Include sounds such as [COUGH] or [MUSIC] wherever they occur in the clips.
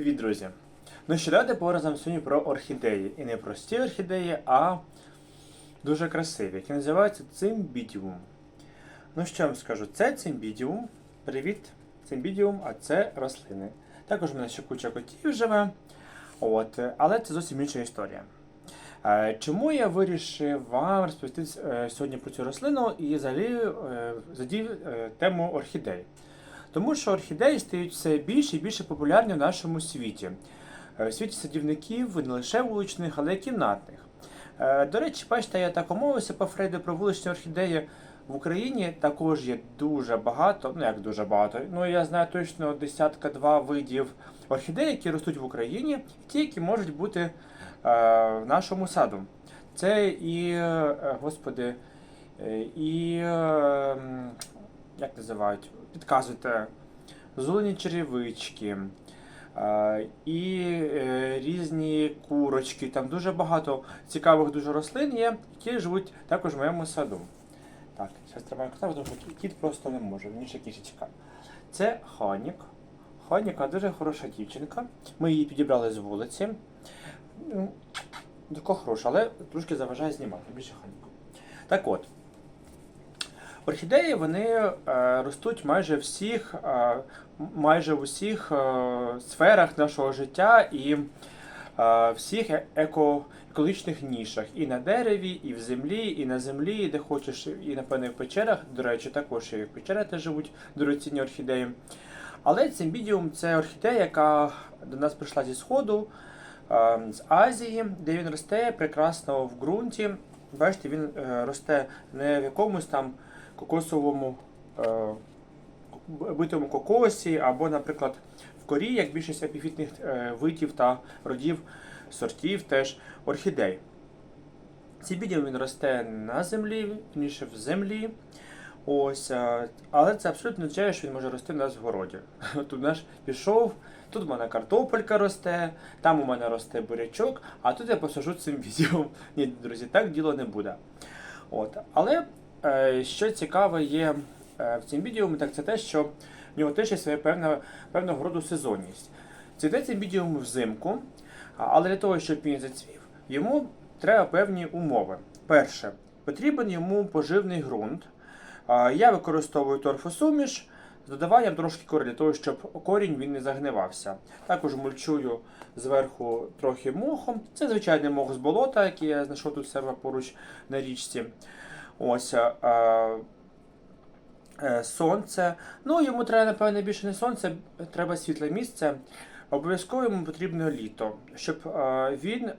Привіт, друзі! Ну що, давайте поговоримо сьогодні про орхідеї. І не прості орхідеї, а дуже красиві, які називаються цимбідіум. Ну що я вам скажу, це цимбідіум. Привіт, цимбідіум, а це рослини. Також в мене ще куча котів живе. От, але це зовсім інша історія. Е, Чому я вирішив вам розповісти е, сьогодні про цю рослину і взагалі е, задів тему орхідей? Тому що орхідеї стають все більше і більше популярні в нашому світі. Е, В світі садівників не лише вуличних, але й кімнатних. Е, До речі, бачите, я так умовився по Фрейду про вуличні орхідеї. В Україні також є дуже багато, ну як дуже багато, ну я знаю точно десятка-два видів орхідей, які ростуть в Україні, і ті, які можуть бути е, в нашому саду. Це і, е, господи, і е, як називають, підказуйте, зелені черевички, е, і е, різні курочки. Там дуже багато цікавих дуже рослин є, які живуть також в моєму саду. Так, зараз тримаю кота, тому що кіт просто не може, він ще кішечка. Це Хонік. Хоніка дуже хороша дівчинка. Ми її підібрали з вулиці. Ну, Така хороша, але трошки заважає знімати більше Хоніку. Так от. Орхідеї вони е, ростуть майже всіх, е, майже в усіх е, сферах нашого життя і всіх еко, екологічних нішах. І на дереві, і в землі, і на землі, і де хочеш, і напевно і в печерах. До речі, також і в печерах теж живуть дорогоцінні орхідеї. Але цимбідіум це орхідея, яка до нас прийшла зі сходу, з Азії, де він росте прекрасно в ґрунті. Бачите, він росте не в якомусь там кокосовому е, битому кокосі, або, наприклад, в корі, як більшість епіфітних е, видів та родів сортів теж орхідей. Цибідіум він росте на землі, ніж в землі. Ось, е, але це абсолютно означає, що він може рости у нас в городі. [LAUGHS] Тут наш пішов, тут у мене картопелька росте, там у мене росте бурячок, а тут я посажу цим відео. Ні, друзі, так діло не буде. От. Але що цікаве є е, в цим відео, так це те, що в нього теж є своя певна, певного роду сезонність. Цвіте цим відео взимку, але для того, щоб він зацвів, йому треба певні умови. Перше, потрібен йому поживний ґрунт. Я використовую торфосуміш з додаванням трошки кори для того, щоб корінь він не загнивався. Також мульчую зверху трохи мохом. Це звичайний мох з болота, який я знайшов тут себе поруч на річці. Ось. а, е, Сонце. Ну, йому треба, напевне, більше не сонце, треба світле місце. Обов'язково йому потрібно літо, щоб він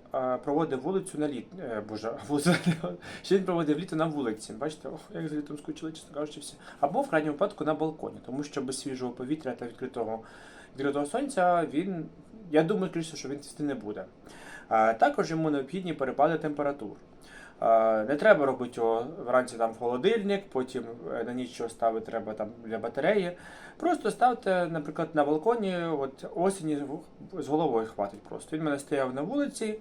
проводив вулицю на літ. Е, боже, вулицю, [LAUGHS] щоб він проводив літо на вулиці. Бачите, ох, як за літом скучили, чесно кажучи, всі. Або в крайньому випадку на балконі, тому що без свіжого повітря та відкритого, відкритого сонця він, я думаю, скоріше, що він цвісти не буде. Також йому необхідні перепади температур. Не треба робити його вранці там в холодильник, потім е, на ніч його ставити треба там для батареї. Просто ставте, наприклад, на балконі, от осені з головою хватить просто. Він мене стояв на вулиці.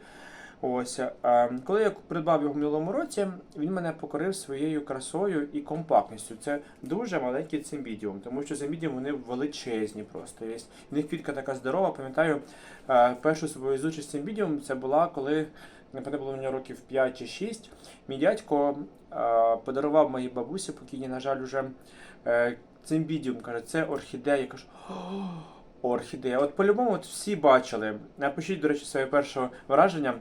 Ось, е, коли я придбав його в минулому році, він мене покорив своєю красою і компактністю. Це дуже маленький цимбідіум, тому що цимбідіум вони величезні просто. В них квітка така здорова. Пам'ятаю, е, першу свою зустріч з цимбідіум це була коли напевно було мені років 5 чи 6. Мій дядько е, подарував моїй бабусі, покійній, на жаль, уже е, цимбідіум. Каже, це орхідея. Я кажу, «О, орхідея. От по-любому всі бачили. Напишіть, до речі, своє перше враження.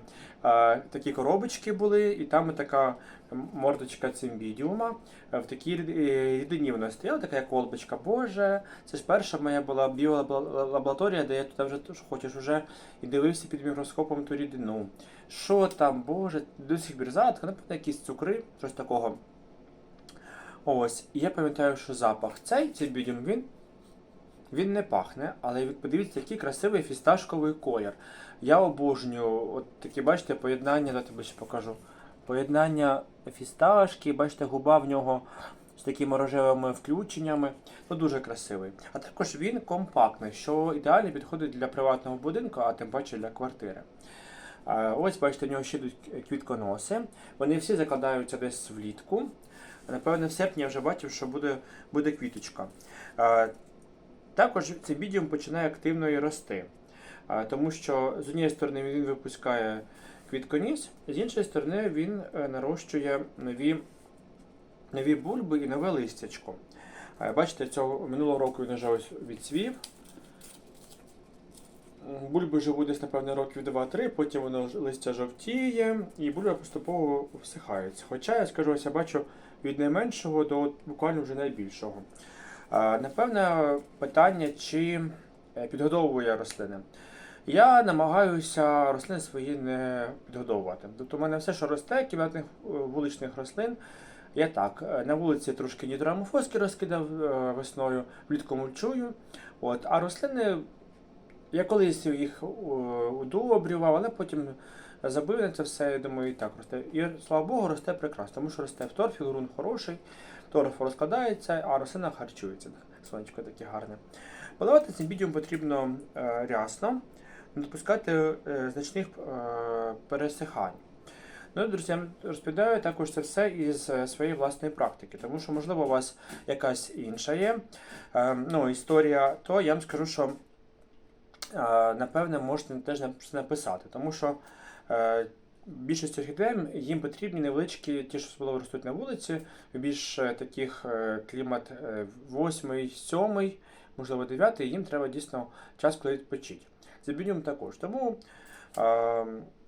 Такі коробочки були, і там така мордочка цимбідіума. Е, В такій е, рідині вона стояла, така колбочка. Боже, це ж перша моя була біолабораторія, де я туди вже хочеш уже і дивився під мікроскопом ту рідину. Що там, боже, до сих пір загадка, напевно, якісь цукри, щось такого. Ось, і я пам'ятаю, що запах цей цибідіум, він, він не пахне, але подивіться, який красивий фісташковий колір. Я обожнюю, от такі, бачите, поєднання, я тобі ще покажу. Поєднання фісташки, бачите, губа в нього з такими рожевими включеннями. Ну, дуже красивий. А також він компактний, що ідеально підходить для приватного будинку, а тим паче для квартири. Ось, бачите, в нього ще йдуть квітконоси. Вони всі закладаються десь влітку. Напевно, в серпні я вже бачив, що буде, буде квіточка. Також цей бідіум починає активно і рости. Тому що з однієї сторони він випускає квітконіс, з іншої сторони він е, нарощує нові, нові бульби і нове листячко. Бачите, цього минулого року він вже ось відцвів. Бульби живуть десь, напевно, років 2-3, потім воно листя жовтіє і бульба поступово всихається. Хоча я скажу, ось я бачу від найменшого до буквально вже найбільшого. Напевне, питання, чи е, підгодовую рослини. Я намагаюся рослини свої не підгодовувати. Тобто в мене все, що росте, кімнатних е, вуличних рослин, я так. е, На вулиці трошки нітроамофоски розкидав весною, влітку мульчую. От, а рослини я колись їх удобрював, але потім забив на це все, я думаю, і так росте. І слава Богу, росте прекрасно, тому що росте в торфі, ґрунт хороший, торф розкладається, а рослина харчується. Сонечко таке гарне. Поливати цим бідіум потрібно е, рясно, не допускати е, значних е, пересихань. Ну, друзі, розповідаю також це все із е, своєї власної практики, тому що, можливо, у вас якась інша є е, ну, історія, то я вам скажу, що е, напевне можете теж написати, тому що більшість орхідеям їм потрібні невеличкі, ті, що особливо ростуть на вулиці, більш е, таких е, клімат 8, 7, можливо 9, їм треба дійсно час, коли відпочити. Зебідіум також. Тому е,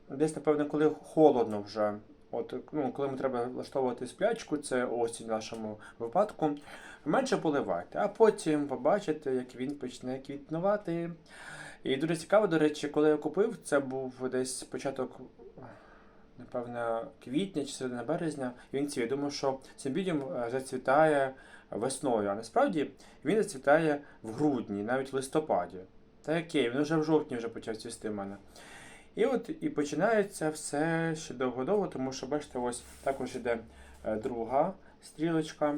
десь, напевно, коли холодно вже, от, ну, коли ми треба влаштовувати сплячку, це осінь в нашому випадку, менше поливайте, а потім побачите, як він почне квітнувати. І дуже цікаво, до речі, коли я купив, це був десь початок, напевно, квітня чи середина березня, і він цвіє. Думав, що симбідіум зацвітає весною, а насправді він зацвітає в грудні, навіть в листопаді. Та окей, він вже в жовтні вже почав цвісти в мене. І от і починається все ще довго-довго, тому що, бачите, ось також іде е, друга стрілочка.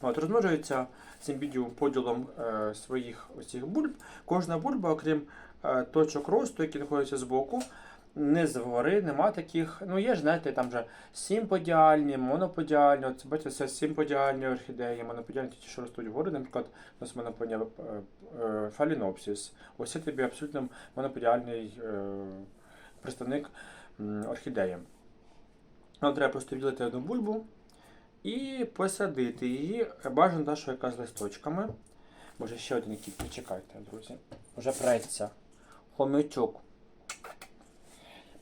От, розмножується симбідіум поділом е, своїх оцих бульб. Кожна бульба, окрім е, точок росту, які знаходяться збоку, не згори, нема таких. Ну, є ж, знаєте, там вже симподіальні, моноподіальні. От, бачите, це симподіальні орхідеї, моноподіальні ті, що ростуть вгори, наприклад, у нас моноподіальний е, фалінопсис. Ось це тобі абсолютно моноподіальний представник орхідеї. Нам треба просто відділити одну бульбу і посадити її. Бажано та, що яка з листочками. Може ще один кіт, почекайте, друзі. Вже преться. Хомячок.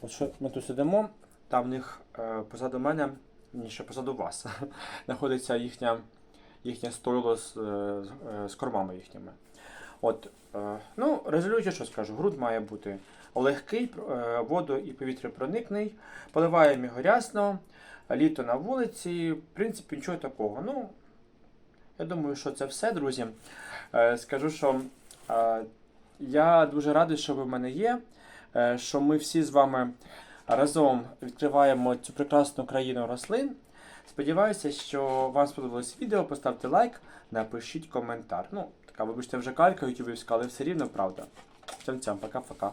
Що ми тут сидимо, там в них е, позаду мене, ніж позаду вас, [LAUGHS] знаходиться їхня, їхнє стойло з, е, е, з кормами їхніми. От, е, ну, резолюючи, що скажу, груд має бути легкий, е, воду і повітряпроникний, поливаємо його рясно, літо на вулиці, в принципі, нічого такого. Ну, я думаю, що це все, друзі. Е, скажу, що я дуже радий, що ви в мене є, що ми всі з вами разом відкриваємо цю прекрасну країну рослин. Сподіваюся, що вам сподобалось відео. Поставте лайк, напишіть коментар. Ну, така, вибачте, вже калька ютубівська, але все рівно правда. Цям-цям, пока-пока.